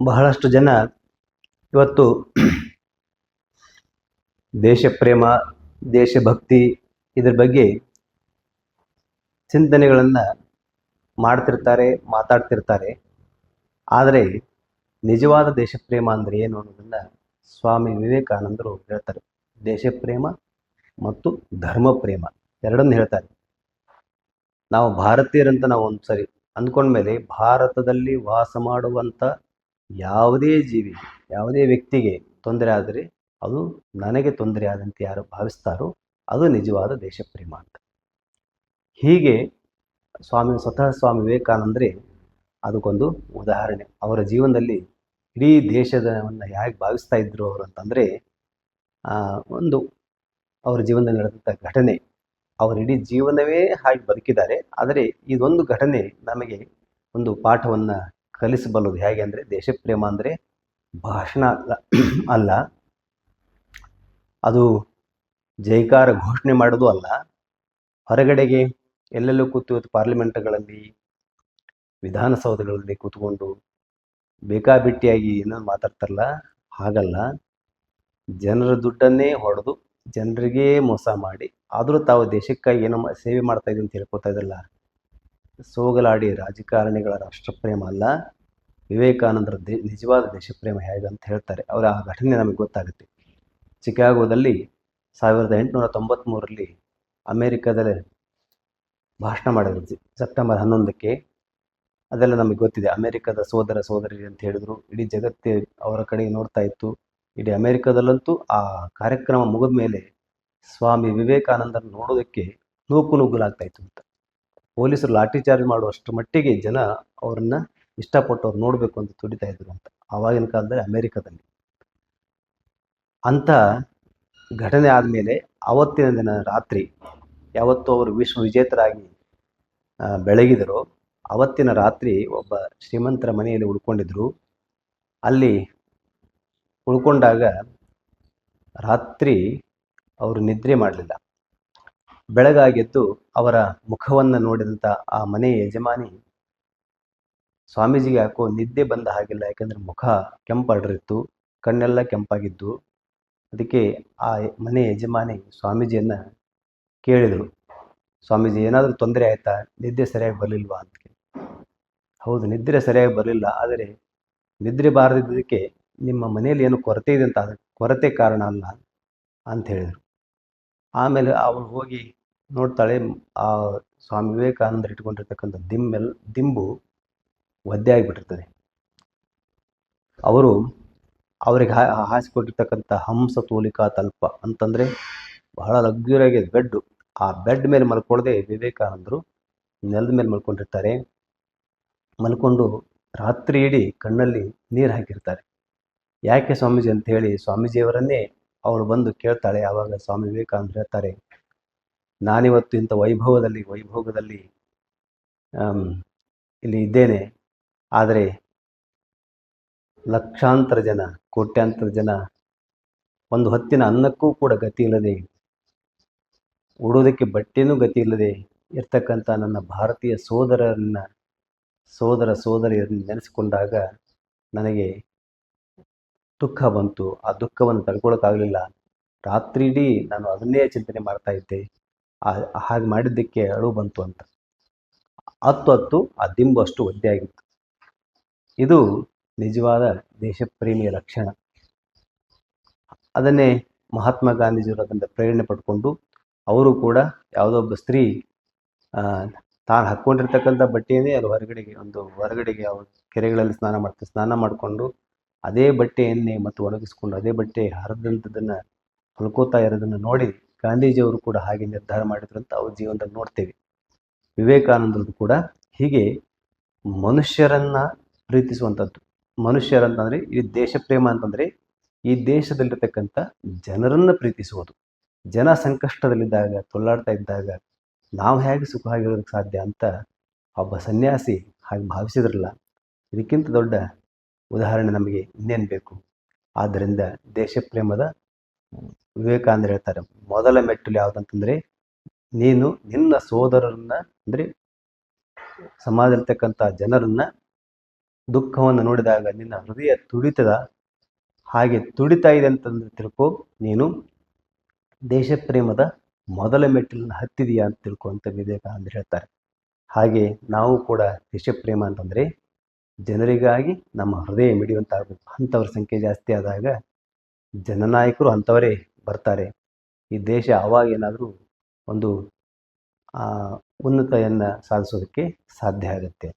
ಬಹಳಷ್ಟು ಜನ ಇವತ್ತು ದೇಶ ಪ್ರೇಮ ದೇಶಭಕ್ತಿ ಇದ್ರ ಬಗ್ಗೆ ಚಿಂತನೆಗಳನ್ನು ಮಾಡ್ತಿರ್ತಾರೆ, ಮಾತಾಡ್ತಿರ್ತಾರೆ. ಆದರೆ ನಿಜವಾದ ದೇಶಪ್ರೇಮ ಅಂದರೆ ಏನು ಅನ್ನೋದನ್ನು ಸ್ವಾಮಿ ವಿವೇಕಾನಂದರು ಹೇಳ್ತಾರೆ. ದೇಶ ಪ್ರೇಮ ಮತ್ತು ಧರ್ಮ ಪ್ರೇಮ ಎರಡನ್ನು ಹೇಳ್ತಾರೆ. ನಾವು ಭಾರತೀಯರಂತ ನಾವು ಒಂದು ಸರಿ ಅಂದ್ಕೊಂಡ್ಮೇಲೆ ಭಾರತದಲ್ಲಿ ವಾಸ ಮಾಡುವಂಥ ಯಾವುದೇ ಜೀವಿ, ಯಾವುದೇ ವ್ಯಕ್ತಿಗೆ ತೊಂದರೆ ಆದರೆ ಅದು ನನಗೆ ತೊಂದರೆ ಆದಂತೆ ಯಾರು ಭಾವಿಸ್ತಾರೋ ಅದು ನಿಜವಾದ ದೇಶಪ್ರೇಮ ಅಂತ ಹೀಗೆ ಸ್ವಾಮಿ, ಸ್ವತಃ ಸ್ವಾಮಿ ವಿವೇಕಾನಂದರೆ ಅದಕ್ಕೊಂದು ಉದಾಹರಣೆ. ಅವರ ಜೀವನದಲ್ಲಿ ಇಡೀ ದೇಶದವನ್ನು ಹೇಗೆ ಭಾವಿಸ್ತಾ ಇದ್ರು ಅವರು ಅಂತಂದರೆ ಒಂದು ಅವರ ಜೀವನದಲ್ಲಿ ನಡೆದಂಥ ಘಟನೆ. ಅವರ ಇಡೀ ಜೀವನವೇ ಹಾಗೆ ಬದುಕಿದ್ದಾರೆ, ಆದರೆ ಇದೊಂದು ಘಟನೆ ನಮಗೆ ಒಂದು ಪಾಠವನ್ನು ಕಲಿಸಬಲ್ಲದು ಹೇಗೆ ಅಂದರೆ ದೇಶಪ್ರೇಮ ಅಂದರೆ ಭಾಷಣ ಅಲ್ಲ ಅಲ್ಲ. ಅದು ಜೈಕಾರ ಘೋಷಣೆ ಮಾಡೋದು ಅಲ್ಲ. ಹೊರಗಡೆಗೆ ಎಲ್ಲೆಲ್ಲೂ ಕೂತು ಇವತ್ತು ಪಾರ್ಲಿಮೆಂಟ್ಗಳಲ್ಲಿ, ವಿಧಾನಸೌಧಗಳಲ್ಲಿ ಕೂತ್ಕೊಂಡು ಬೇಕಾಬಿಟ್ಟಿಯಾಗಿ ಏನೋ ಮಾತಾಡ್ತಾರಲ್ಲ, ಹಾಗಲ್ಲ. ಜನರ ದುಡ್ಡನ್ನೇ ಹೊಡೆದು ಜನರಿಗೆ ಮೋಸ ಮಾಡಿ, ಆದರೂ ತಾವು ದೇಶಕ್ಕಾಗಿ ಏನೋ ಸೇವೆ ಮಾಡ್ತಾ ಅಂತ ಹೇಳ್ಕೊತಾ ಇದ್ದಲ್ಲ ಸೋಗಲಾಡಿ ರಾಜಕಾರಣಿಗಳ ರಾಷ್ಟ್ರಪ್ರೇಮ ಅಲ್ಲ. ವಿವೇಕಾನಂದರ ದೇ, ನಿಜವಾದ ದೇಶಪ್ರೇಮ ಹೇಗೆ ಅಂತ ಹೇಳ್ತಾರೆ. ಅವರ ಆ ಘಟನೆ ನಮಗೆ ಗೊತ್ತಾಗುತ್ತೆ. ಚಿಕಾಗೋದಲ್ಲಿ ಸಾವಿರದ ಎಂಟುನೂರ ತೊಂಬತ್ತ್ಮೂರರಲ್ಲಿ ಅಮೇರಿಕಾದಲ್ಲಿ ಭಾಷಣ ಮಾಡಿದ್ರು. ಸೆಪ್ಟೆಂಬರ್ ಹನ್ನೊಂದಕ್ಕೆ ಅದೆಲ್ಲ ನಮಗೆ ಗೊತ್ತಿದೆ. ಅಮೇರಿಕದ ಸೋದರ ಸೋದರಿ ಅಂತ ಹೇಳಿದ್ರು. ಇಡೀ ಜಗತ್ತೇ ಅವರ ಕಡೆ ನೋಡ್ತಾ ಇತ್ತು. ಇಡೀ ಅಮೇರಿಕಾದಲ್ಲಂತೂ ಆ ಕಾರ್ಯಕ್ರಮ ಮುಗಿದ ಮೇಲೆ ಸ್ವಾಮಿ ವಿವೇಕಾನಂದರ ನೋಡೋದಕ್ಕೆ ನೂಕು ನುಗ್ಗಲಾಗ್ತಾ ಅಂತ. ಪೊಲೀಸರು ಲಾಠಿ ಚಾರ್ಜ್ ಮಾಡುವಷ್ಟು ಮಟ್ಟಿಗೆ ಜನ ಅವರನ್ನ ಇಷ್ಟಪಟ್ಟು ಅವ್ರು ನೋಡಬೇಕು ಅಂತ ತುಡಿತಾ ಇದ್ರು ಅಂತ. ಆವಾಗಿನ ಕಾಲದಲ್ಲಿ ಅಮೇರಿಕಾದಲ್ಲಿ. ಅಂತ ಘಟನೆ ಆದಮೇಲೆ ಅವತ್ತಿನ ದಿನ ರಾತ್ರಿ ಯಾವತ್ತು ಅವರು ವಿಶ್ವ ವಿಜೇತರಾಗಿ ಬೆಳಗಿದರು. ಅವತ್ತಿನ ರಾತ್ರಿ ಒಬ್ಬ ಶ್ರೀಮಂತರ ಮನೆಯಲ್ಲಿ ಉಳ್ಕೊಂಡಿದ್ರು. ಅಲ್ಲಿ ಉಳ್ಕೊಂಡಾಗ ರಾತ್ರಿ ಅವರು ನಿದ್ರೆ ಮಾಡಲಿಲ್ಲ. ಬೆಳಗಾಗೆದ್ದು ಅವರ ಮುಖವನ್ನು ನೋಡಿದಂಥ ಆ ಮನೆಯ ಯಜಮಾನಿ ಸ್ವಾಮೀಜಿಗೆ ಯಾಕೋ ನಿದ್ದೆ ಬಂದ ಹಾಗಿಲ್ಲ, ಯಾಕಂದ್ರೆ ಮುಖ ಕೆಂಪಡ್ರಿತ್ತು ಕಣ್ಣೆಲ್ಲ ಕೆಂಪಾಗಿದ್ದು. ಅದಕ್ಕೆ ಆ ಮನೆ ಯಜಮಾನಿ ಸ್ವಾಮೀಜಿಯನ್ನು ಕೇಳಿದರು. ಸ್ವಾಮೀಜಿ, ಏನಾದರೂ ತೊಂದರೆ ಆಯ್ತಾ? ನಿದ್ದೆ ಸರಿಯಾಗಿ ಬರಲಿಲ್ವಾ ಅಂತ. ಹೌದು, ನಿದ್ರೆ ಸರಿಯಾಗಿ ಬರಲಿಲ್ಲ, ಆದರೆ ನಿದ್ರೆ ಬಾರದಿದ್ದಕ್ಕೆ ನಿಮ್ಮ ಮನೆಯಲ್ಲಿ ಏನು ಕೊರತೆ ಇದೆ ಅಂತ ಕೊರತೆ ಕಾರಣ ಅಲ್ಲ ಅಂತ ಹೇಳಿದರು. ಆಮೇಲೆ ಅವಳು ಹೋಗಿ ನೋಡ್ತಾಳೆ, ಆ ಸ್ವಾಮಿ ವಿವೇಕಾನಂದರು ಇಟ್ಕೊಂಡಿರ್ತಕ್ಕಂಥ ದಿಂಬೆಲ್ ದಿಂಬು ಒದ್ದೆ ಆಗಿಬಿಟ್ಟಿರ್ತದೆ. ಅವರು ಅವರಿಗೆ ಹಾಸಿಕೊಟ್ಟಿರ್ತಕ್ಕಂಥ ಹಂಸ, ತೋಲಿಕಾ, ತಲ್ಪ ಅಂತಂದರೆ ಬಹಳ ಲಗ್ಜುರಿಯಾಗಿ ಬೆಡ್ಡು. ಆ ಬೆಡ್ ಮೇಲೆ ಮಲ್ಕೊಳ್ಳದೆ ವಿವೇಕಾನಂದರು ನೆಲದ ಮೇಲೆ ಮಲ್ಕೊಂಡಿರ್ತಾರೆ. ಮಲ್ಕೊಂಡು ರಾತ್ರಿ ಇಡೀ ಕಣ್ಣಲ್ಲಿ ನೀರು ಹಾಕಿರ್ತಾರೆ. ಯಾಕೆ ಸ್ವಾಮೀಜಿ ಅಂತ ಹೇಳಿ ಸ್ವಾಮೀಜಿಯವರನ್ನೇ ಅವಳು ಬಂದು ಕೇಳ್ತಾಳೆ. ಆವಾಗ ಸ್ವಾಮಿ ವಿವೇಕಾನಂದರು ಹೇಳ್ತಾರೆ, ನಾನಿವತ್ತು ಇಂಥ ವೈಭವದಲ್ಲಿ, ವೈಭೋಗದಲ್ಲಿ ಇಲ್ಲಿ ಇದ್ದೇನೆ. ಆದರೆ ಲಕ್ಷಾಂತರ ಜನ, ಕೋಟ್ಯಾಂತರ ಜನ ಒಂದು ಹೊತ್ತಿನ ಅನ್ನಕ್ಕೂ ಕೂಡ ಗತಿ ಇಲ್ಲದೆ ಉಡೋದಕ್ಕೆ ಬಟ್ಟೆನೂ ಗತಿ ಇಲ್ಲದೆ ಇರ್ತಕ್ಕಂಥ ನನ್ನ ಭಾರತೀಯ ಸೋದರರನ್ನ, ಸೋದರ ಸೋದರಿಯರನ್ನ ನೆನೆಸಿಕೊಂಡಾಗ ನನಗೆ ದುಃಖ ಬಂತು. ಆ ದುಃಖವನ್ನು ತಡ್ಕೊಳಕ್ಕಾಗಲಿಲ್ಲ. ರಾತ್ರಿ ಇಡೀ ನಾನು ಅದನ್ನೇ ಚಿಂತನೆ ಮಾಡ್ತಾ ಇದ್ದೆ. ಹಾಗೆ ಮಾಡಿದ್ದಕ್ಕೆ ಅಳು ಬಂತು ಅಂತ. ಹತ್ತು ಹತ್ತು ಆ ದಿಂಬು ಅಷ್ಟು ಒದ್ದೆ ಆಗಿತ್ತು. ಇದು ನಿಜವಾದ ದೇಶಪ್ರೇಮಿಯ ಲಕ್ಷಣ. ಅದನ್ನೇ ಮಹಾತ್ಮ ಗಾಂಧೀಜಿಯವರು ಅದರಿಂದ ಪ್ರೇರಣೆ ಪಡ್ಕೊಂಡು ಅವರು ಕೂಡ ಯಾವುದೋ ಒಬ್ಬ ಸ್ತ್ರೀ ತಾನು ಹಾಕ್ಕೊಂಡಿರ್ತಕ್ಕಂಥ ಬಟ್ಟೆಯನ್ನೇ ಅದು ಹೊರಗಡೆಗೆ, ಒಂದು ಹೊರಗಡೆಗೆ ಅವರು ಕೆರೆಗಳಲ್ಲಿ ಸ್ನಾನ ಮಾಡ್ತಾರೆ ಸ್ನಾನ ಮಾಡಿಕೊಂಡು ಅದೇ ಬಟ್ಟೆಯನ್ನೇ ಮತ್ತು ಒಣಗಿಸ್ಕೊಂಡು ಅದೇ ಬಟ್ಟೆ ಹರಿದಂಥದ್ದನ್ನು ಹೊಲ್ಕೋತಾ ಇರೋದನ್ನು ನೋಡಿ ಗಾಂಧೀಜಿಯವರು ಕೂಡ ಹಾಗೆ ನಿರ್ಧಾರ ಮಾಡಿದ್ರು ಅಂತ ಅವ್ರ ಜೀವನದಲ್ಲಿ ನೋಡ್ತೇವೆ. ವಿವೇಕಾನಂದರು ಕೂಡ ಹೀಗೆ ಮನುಷ್ಯರನ್ನ ಪ್ರೀತಿಸುವಂಥದ್ದು. ಮನುಷ್ಯರಂತಂದರೆ ಈ ದೇಶ ಪ್ರೇಮ ಅಂತಂದ್ರೆ, ಈ ದೇಶದಲ್ಲಿರ್ತಕ್ಕಂಥ ಜನರನ್ನು ಪ್ರೀತಿಸುವುದು. ಜನ ಸಂಕಷ್ಟದಲ್ಲಿದ್ದಾಗ, ತೊಳ್ಳಾಡ್ತಾ ಇದ್ದಾಗ, ನಾವು ಹೇಗೆ ಸುಖವಾಗಿರೋದಕ್ಕೆ ಸಾಧ್ಯ ಅಂತ ಒಬ್ಬ ಸನ್ಯಾಸಿ ಹಾಗೆ ಭಾವಿಸಿದ್ರಲ್ಲ, ಇದಕ್ಕಿಂತ ದೊಡ್ಡ ಉದಾಹರಣೆ ನಮಗೆ ಇನ್ನೇನು ಬೇಕು? ಆದ್ದರಿಂದ ದೇಶಪ್ರೇಮದ ವಿವೇಕಾನಂದ ಹೇಳ್ತಾರೆ, ಮೊದಲ ಮೆಟ್ಟಲು ಯಾವುದಂತಂದರೆ, ನೀನು ನಿನ್ನ ಸೋದರರನ್ನ, ಅಂದರೆ, ಸಮಾಜದಲ್ಲಿರ್ತಕ್ಕಂಥ ಜನರನ್ನ ದುಃಖವನ್ನು ನೋಡಿದಾಗ ನಿನ್ನ ಹೃದಯ ತುಡಿತದ ಹಾಗೆ ತುಡಿತಾ ಇದೆ ಅಂತಂದು ತಿಳ್ಕೊ, ನೀನು ದೇಶಪ್ರೇಮದ ಮೊದಲ ಮೆಟ್ಟಿಲನ್ನು ಹತ್ತಿದೀಯಾ ಅಂತ ತಿಳ್ಕೊ ಅಂತ ವಿವೇಕಾನಂದರು ಹೇಳ್ತಾರೆ. ಹಾಗೆ ನಾವು ಕೂಡ ದೇಶಪ್ರೇಮ ಅಂತಂದರೆ ಜನರಿಗಾಗಿ ನಮ್ಮ ಹೃದಯ ಮಿಡಿಯುವಂತಾಗಬೇಕು. ಅಂಥವ್ರ ಸಂಖ್ಯೆ ಜಾಸ್ತಿ ಆದಾಗ ಜನನಾಯಕರು ಅಂಥವರೇ ಬರ್ತಾರೆ. ಈ ದೇಶ ಆವಾಗ ಏನಾದರೂ ಒಂದು ಉನ್ನತೆಯನ್ನು ಸಾಧಿಸೋದಕ್ಕೆ ಸಾಧ್ಯ ಆಗುತ್ತೆ.